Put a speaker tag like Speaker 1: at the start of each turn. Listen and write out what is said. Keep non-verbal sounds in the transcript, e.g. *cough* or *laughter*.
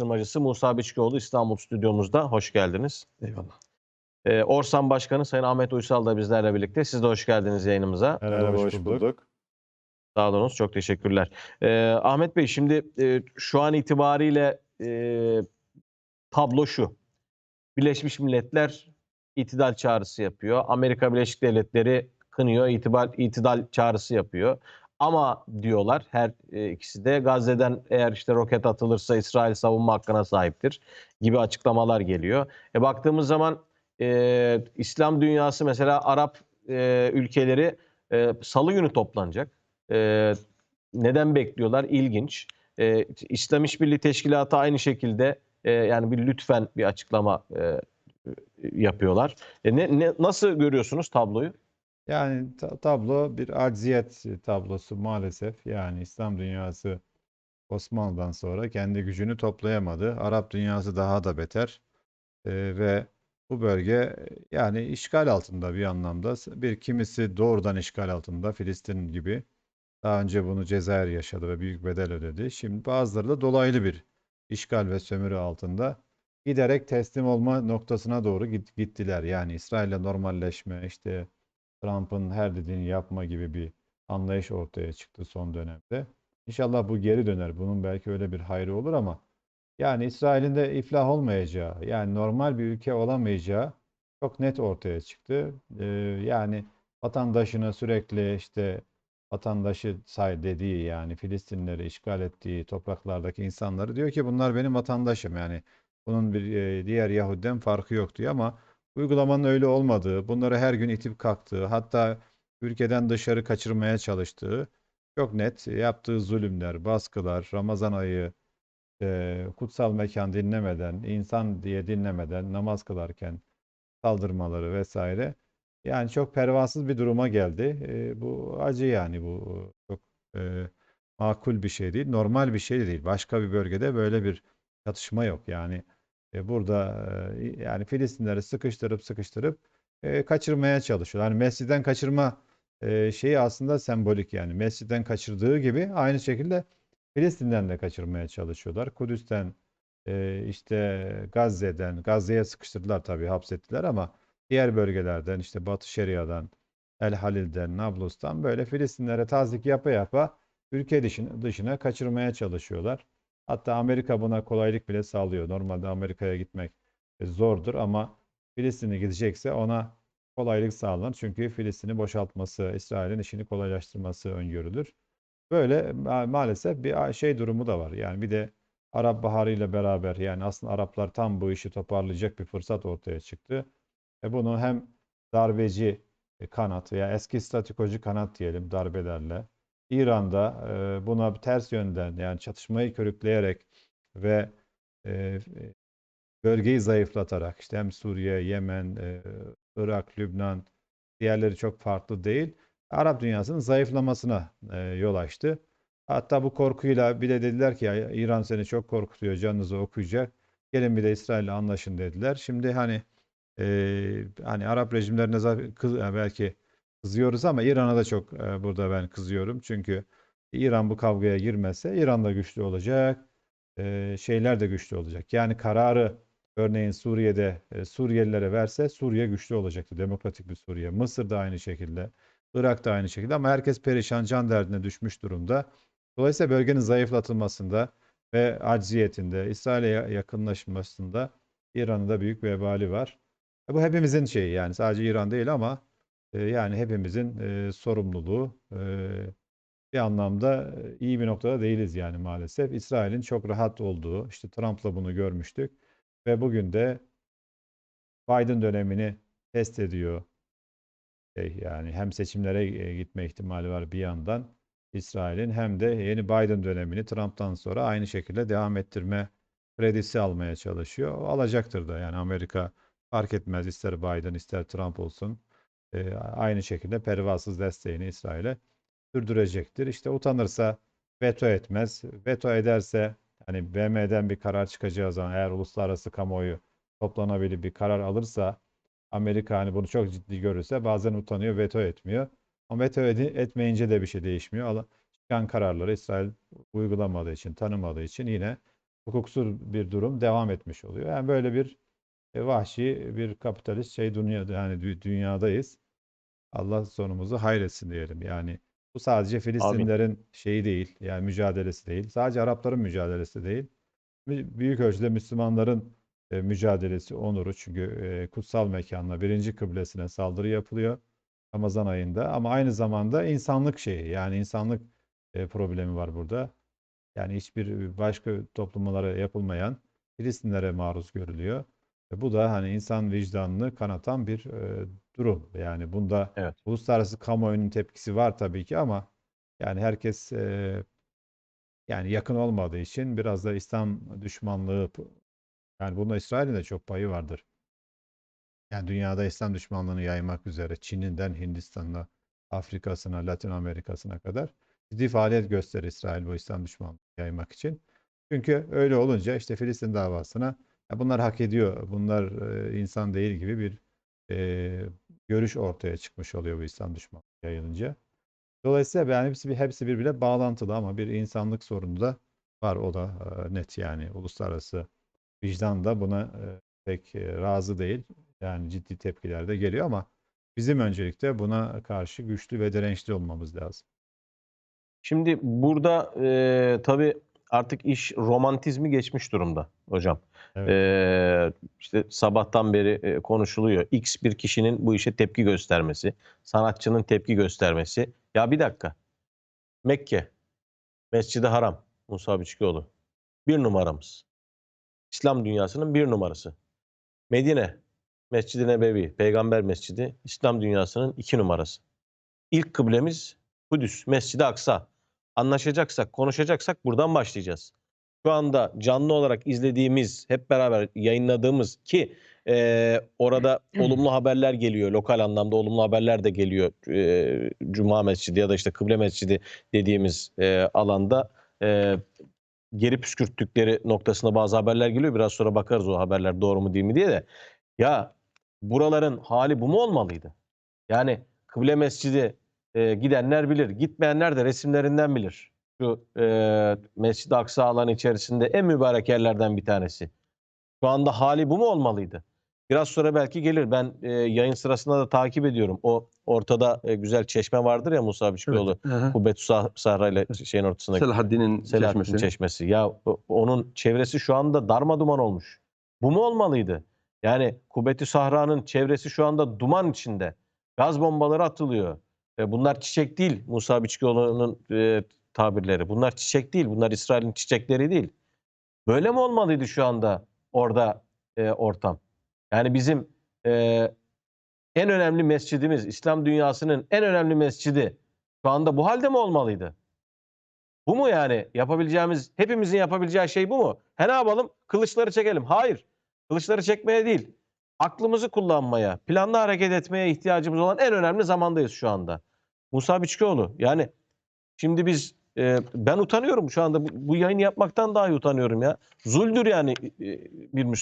Speaker 1: araştırmacısı Musa Biçkioğlu İstanbul stüdyomuzda. Hoş geldiniz.
Speaker 2: Eyvallah.
Speaker 1: Ee, Orsan Başkanı Sayın Ahmet Uysal da bizlerle birlikte. Siz de hoş geldiniz yayınımıza.
Speaker 2: Merhaba, hoş bulduk.
Speaker 1: Sağ olunuz. Çok teşekkürler. Ee, Ahmet Bey şimdi e, şu an itibariyle e, tablo şu. Birleşmiş Milletler itidal çağrısı yapıyor. Amerika Birleşik Devletleri kınıyor, itibal, itidal çağrısı yapıyor. Ama diyorlar her e, ikisi de Gazze'den eğer işte roket atılırsa İsrail savunma hakkına sahiptir gibi açıklamalar geliyor. E, baktığımız zaman e, İslam dünyası mesela Arap e, ülkeleri e, salı günü toplanacak. E, neden bekliyorlar? İlginç. E, İslam İşbirliği Teşkilatı aynı şekilde e, yani bir lütfen bir açıklama e, yapıyorlar. E, ne, ne nasıl görüyorsunuz tabloyu?
Speaker 2: Yani ta- tablo bir acziyet tablosu maalesef. Yani İslam dünyası Osmanlı'dan sonra kendi gücünü toplayamadı. Arap dünyası daha da beter. Ee, ve bu bölge e, yani işgal altında bir anlamda. Bir kimisi doğrudan işgal altında Filistin gibi. Daha önce bunu Cezayir yaşadı ve büyük bedel ödedi. Şimdi bazıları da dolaylı bir işgal ve sömürü altında giderek teslim olma noktasına doğru git- gittiler. Yani İsrail'le normalleşme, işte Trump'ın her dediğini yapma gibi bir anlayış ortaya çıktı son dönemde. İnşallah bu geri döner. Bunun belki öyle bir hayrı olur ama yani İsrail'in de iflah olmayacağı, yani normal bir ülke olamayacağı çok net ortaya çıktı. Ee, yani vatandaşını sürekli işte vatandaşı say dediği yani Filistinleri işgal ettiği topraklardaki insanları diyor ki bunlar benim vatandaşım yani bunun bir e, diğer Yahudiden farkı yok diyor ama uygulamanın öyle olmadığı, bunları her gün itip kalktığı, hatta ülkeden dışarı kaçırmaya çalıştığı çok net. Yaptığı zulümler, baskılar, Ramazan ayı e, kutsal mekan dinlemeden, insan diye dinlemeden namaz kılarken saldırmaları vesaire. Yani çok pervasız bir duruma geldi. E, bu acı yani bu çok e, makul bir şey değil, normal bir şey de değil. Başka bir bölgede böyle bir çatışma yok. Yani e, burada e, yani Filistinleri sıkıştırıp sıkıştırıp e, kaçırmaya çalışıyor. Yani Mescid'den kaçırma şeyi aslında sembolik yani. Mescid'den kaçırdığı gibi aynı şekilde Filistin'den de kaçırmaya çalışıyorlar. Kudüs'ten işte Gazze'den, Gazze'ye sıkıştırdılar tabii hapsettiler ama diğer bölgelerden işte Batı Şeria'dan, El Halil'den, Nablus'tan böyle Filistinlere tazik yapa yapa ülke dışına, dışına kaçırmaya çalışıyorlar. Hatta Amerika buna kolaylık bile sağlıyor. Normalde Amerika'ya gitmek e, zordur ama Filistin'e gidecekse ona kolaylık sağlanır. Çünkü Filistin'i boşaltması, İsrail'in işini kolaylaştırması öngörülür. Böyle ma- maalesef bir şey durumu da var. Yani bir de Arap Baharı ile beraber yani aslında Araplar tam bu işi toparlayacak bir fırsat ortaya çıktı. E bunu hem darbeci e, kanat veya eski statikocu kanat diyelim darbelerle İran'da buna ters yönden yani çatışmayı körükleyerek ve bölgeyi zayıflatarak işte hem Suriye, Yemen, Irak, Lübnan diğerleri çok farklı değil. Arap dünyasının zayıflamasına yol açtı. Hatta bu korkuyla bir de dediler ki ya, İran seni çok korkutuyor, canınızı okuyacak. Gelin bir de İsrail'le anlaşın dediler. Şimdi hani e, hani Arap rejimlerine belki kızıyoruz ama İran'a da çok e, burada ben kızıyorum. Çünkü İran bu kavgaya girmezse İran da güçlü olacak, e, şeyler de güçlü olacak. Yani kararı örneğin Suriye'de e, Suriyelilere verse Suriye güçlü olacaktı. Demokratik bir Suriye. Mısır da aynı şekilde. Irak da aynı şekilde ama herkes perişan can derdine düşmüş durumda. Dolayısıyla bölgenin zayıflatılmasında ve acziyetinde, İsrail'e ya- yakınlaşmasında İran'ın da büyük bir vebali var. E, Bu hepimizin şeyi yani sadece İran değil ama yani hepimizin e, sorumluluğu. E, bir anlamda iyi bir noktada değiliz yani maalesef. İsrail'in çok rahat olduğu, işte Trump'la bunu görmüştük ve bugün de Biden dönemini test ediyor. Şey, yani hem seçimlere gitme ihtimali var bir yandan İsrail'in hem de yeni Biden dönemini Trump'tan sonra aynı şekilde devam ettirme kredisi almaya çalışıyor. O alacaktır da yani Amerika fark etmez ister Biden ister Trump olsun. E, aynı şekilde pervasız desteğini İsrail'e sürdürecektir. İşte utanırsa veto etmez. Veto ederse hani BM'den bir karar çıkacağı zaman eğer uluslararası kamuoyu toplanabilir bir karar alırsa Amerika hani bunu çok ciddi görürse bazen utanıyor, veto etmiyor. Ama veto etmeyince de bir şey değişmiyor. Çıkan kararları İsrail uygulamadığı için, tanımadığı için yine hukuksuz bir durum devam etmiş oluyor. Yani böyle bir vahşi bir kapitalist şey dünyada yani dü- dünyadayız. Allah sonumuzu hayretsin diyelim. Yani bu sadece Filistinlerin şeyi değil, yani mücadelesi değil. Sadece Arapların mücadelesi değil. Büyük ölçüde Müslümanların e, mücadelesi, onuru. Çünkü e, kutsal mekanına, birinci kıblesine saldırı yapılıyor Ramazan ayında. Ama aynı zamanda insanlık şeyi, yani insanlık e, problemi var burada. Yani hiçbir başka toplumlara yapılmayan Filistinlere maruz görülüyor. E, bu da hani insan vicdanını kanatan bir e, durum. Yani bunda
Speaker 1: Evet.
Speaker 2: uluslararası kamuoyunun tepkisi var tabii ki ama yani herkes e, yani yakın olmadığı için biraz da İslam düşmanlığı yani bunda İsrail'in de çok payı vardır. Yani dünyada İslam düşmanlığını yaymak üzere Çin'inden Hindistan'ına, Afrika'sına, Latin Amerika'sına kadar ciddi faaliyet gösterir İsrail bu İslam düşmanlığını yaymak için. Çünkü öyle olunca işte Filistin davasına bunlar hak ediyor, bunlar insan değil gibi bir e, görüş ortaya çıkmış oluyor bu İslam düşmanlığı yayılınca. Dolayısıyla yani hepsi, hepsi birbirine bağlantılı ama bir insanlık sorunu da var. O da e, net yani uluslararası vicdan da buna e, pek e, razı değil. Yani ciddi tepkiler de geliyor ama bizim öncelikle buna karşı güçlü ve dirençli olmamız lazım.
Speaker 1: Şimdi burada e, tabii artık iş romantizmi geçmiş durumda hocam.
Speaker 2: Evet.
Speaker 1: E, işte sabahtan beri e, konuşuluyor. X bir kişinin bu işe tepki göstermesi, sanatçının tepki göstermesi. Ya bir dakika. Mekke, Mescid-i Haram, Musa Biçkioğlu. Bir numaramız. İslam dünyasının bir numarası. Medine, Mescid-i Nebevi, Peygamber Mescidi, İslam dünyasının iki numarası. İlk kıblemiz Kudüs, Mescid-i Aksa. Anlaşacaksak, konuşacaksak buradan başlayacağız. Şu anda canlı olarak izlediğimiz, hep beraber yayınladığımız ki e, orada *clears throat* olumlu haberler geliyor. Lokal anlamda olumlu haberler de geliyor. E, Cuma Mescidi ya da işte Kıble Mescidi dediğimiz e, alanda e, geri püskürttükleri noktasında bazı haberler geliyor. Biraz sonra bakarız o haberler doğru mu değil mi diye de. Ya buraların hali bu mu olmalıydı? Yani Kıble Mescidi e, gidenler bilir. Gitmeyenler de resimlerinden bilir. Şu e, Mescid-i Aksa alanı içerisinde en mübarek yerlerden bir tanesi. Şu anda hali bu mu olmalıydı? Biraz sonra belki gelir. Ben e, yayın sırasında da takip ediyorum. O ortada e, güzel çeşme vardır ya Musa Biçkioğlu.
Speaker 3: Evet.
Speaker 1: Kubbetü Sah- Sahra ile şeyin ortasındaki.
Speaker 3: Selahaddin'in
Speaker 1: Selahattin
Speaker 3: çeşmesi.
Speaker 1: Çeşmesi. Ya onun çevresi şu anda darma duman olmuş. Bu mu olmalıydı? Yani Kubbetü Sahra'nın çevresi şu anda duman içinde. Gaz bombaları atılıyor. Bunlar çiçek değil Musa Biçkioğlu'nun e, tabirleri. Bunlar çiçek değil. Bunlar İsrail'in çiçekleri değil. Böyle mi olmalıydı şu anda orada e, ortam? Yani bizim e, en önemli mescidimiz, İslam dünyasının en önemli mescidi şu anda bu halde mi olmalıydı? Bu mu yani yapabileceğimiz, hepimizin yapabileceği şey bu mu? He ne yapalım? Kılıçları çekelim. Hayır. Kılıçları çekmeye değil. Aklımızı kullanmaya, planlı hareket etmeye ihtiyacımız olan en önemli zamandayız şu anda. Musa Biçkioğlu yani şimdi biz e, ben utanıyorum şu anda bu, bu yayını yapmaktan dahi utanıyorum ya. Zuldür yani e, bir Müslüman.